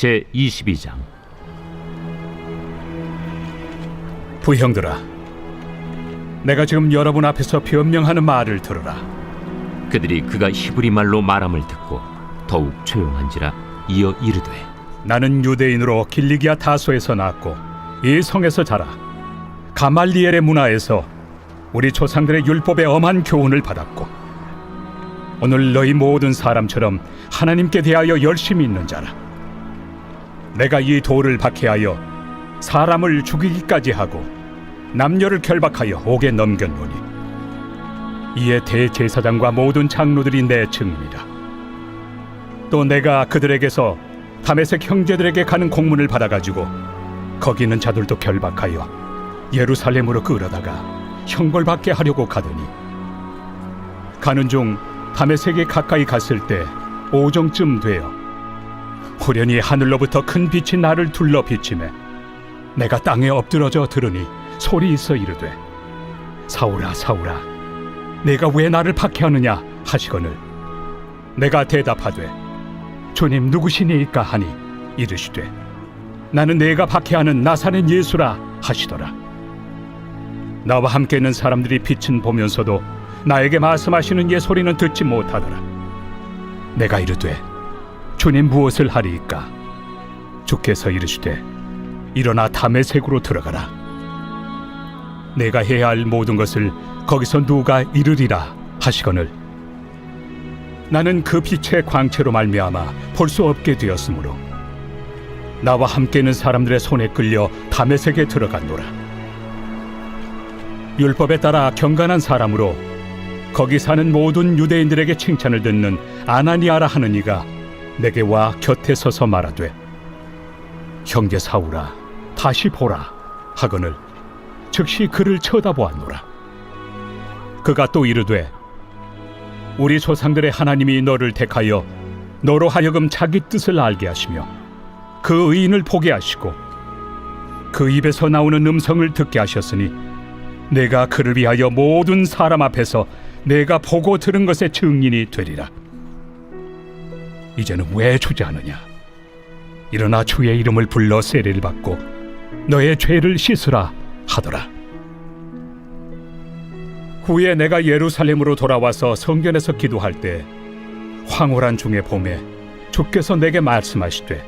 제 22장. 부형들아, 내가 지금 여러분 앞에서 변명하는 말을 들으라. 그들이 그가 히브리 말로 말함을 듣고 더욱 조용한지라 이어 이르되 나는 유대인으로 길리기아 타소에서 낳았고 이 성에서 자라. 가말리엘의 문화에서 우리 조상들의 율법의 엄한 교훈을 받았고 오늘 너희 모든 사람처럼 하나님께 대하여 열심히 있는 자라 내가 이 돌을 박해하여 사람을 죽이기까지 하고 남녀를 결박하여 옥에 넘겼노니 이에 대제사장과 모든 장로들이 내 증인이라. 또 내가 그들에게서 다메섹 형제들에게 가는 공문을 받아가지고 거기 있는 자들도 결박하여 예루살렘으로 끌어다가 형벌받게 하려고 가더니 가는 중 다메섹에 가까이 갔을 때 오정쯤 되어 호련히 하늘로부터 큰 빛이 나를 둘러 비치매 내가 땅에 엎드러져 들으니 소리 있어 이르되 사울아 사울아 내가 왜 나를 박해하느냐 하시거늘. 내가 대답하되 주님 누구시니까 하니? 이르시되 나는 내가 박해하는 나사렛 예수라 하시더라. 나와 함께 있는 사람들이 빛은 보면서도 나에게 말씀하시는 예 소리는 듣지 못하더라. 내가 이르되 주님 무엇을 하리이까? 주께서 이르시되 일어나 담의색으로 들어가라. 내가 해야 할 모든 것을 거기서 누가 이르리라 하시거늘. 나는 그 빛의 광채로 말미암아 볼 수 없게 되었으므로 나와 함께 있는 사람들의 손에 끌려 담에색에 들어갔노라. 율법에 따라 경건한 사람으로 거기 사는 모든 유대인들에게 칭찬을 듣는 아나니아라 하는 이가 내게 와 곁에 서서 말하되 형제 사울아 다시 보라 하거늘 즉시 그를 쳐다보았노라. 그가 또 이르되 우리 조상들의 하나님이 너를 택하여 너로 하여금 자기 뜻을 알게 하시며 그 의인을 보게 하시고 그 입에서 나오는 음성을 듣게 하셨으니 내가 그를 위하여 모든 사람 앞에서 내가 보고 들은 것의 증인이 되리라 이제는 왜 주저하느냐? 일어나 주의 이름을 불러 세례를 받고 너의 죄를 씻으라 하더라. 후에 내가 예루살렘으로 돌아와서 성전에서 기도할 때 황홀한 중에 봄에 주께서 내게 말씀하시되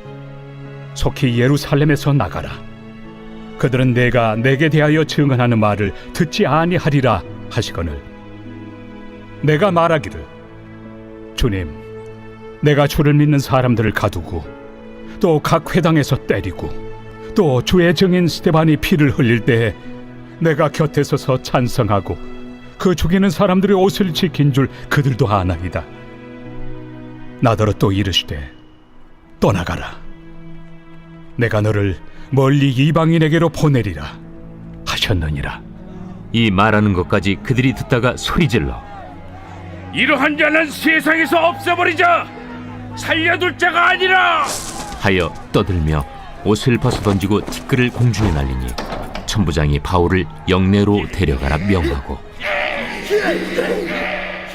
속히 예루살렘에서 나가라. 그들은 내가 내게 대하여 증언하는 말을 듣지 아니하리라 하시거늘 내가 말하기를 주님 내가 주를 믿는 사람들을 가두고 또 각 회당에서 때리고 또 주의 증인 스테반이 피를 흘릴 때에 내가 곁에 서서 찬성하고 그 죽이는 사람들의 옷을 지킨 줄 그들도 아나이다. 나더러 또 이르시되 떠나가라. 내가 너를 멀리 이방인에게로 보내리라 하셨느니라. 이 말하는 것까지 그들이 듣다가 소리질러 이러한 자는 세상에서 없애버리자 살려둘 자가 아니라 하여 떠들며 옷을 벗어 던지고 티끌을 공중에 날리니 천부장이 바울을 영내로 데려가라 명하고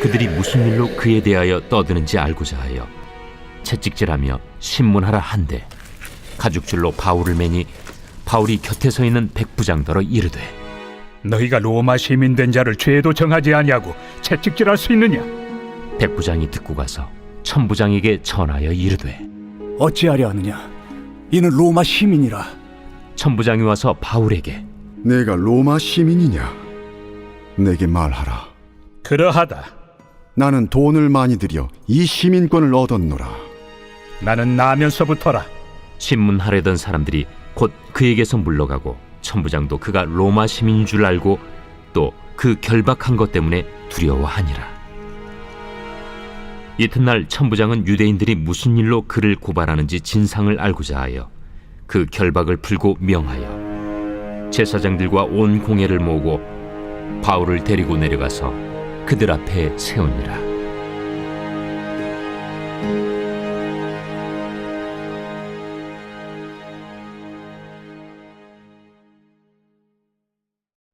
그들이 무슨 일로 그에 대하여 떠드는지 알고자 하여 채찍질하며 신문하라 한데 가죽줄로 바울을 매니 바울이 곁에 서 있는 백부장더러 이르되 너희가 로마 시민 된 자를 죄도 정하지 아니하고 채찍질할 수 있느냐? 백부장이 듣고 가서 천부장에게 전하여 이르되 어찌하려 하느냐? 이는 로마 시민이라. 천부장이 와서 바울에게 내가 로마 시민이냐? 내게 말하라. 그러하다. 나는 돈을 많이 들여 이 시민권을 얻었노라. 나는 나면서부터라. 신문하려던 사람들이 곧 그에게서 물러가고 천부장도 그가 로마 시민인 줄 알고 또 그 결박한 것 때문에 두려워하니라. 이튿날 천부장은 유대인들이 무슨 일로 그를 고발하는지 진상을 알고자 하여 그 결박을 풀고 명하여 제사장들과 온 공예를 모으고 바울을 데리고 내려가서 그들 앞에 세우니라.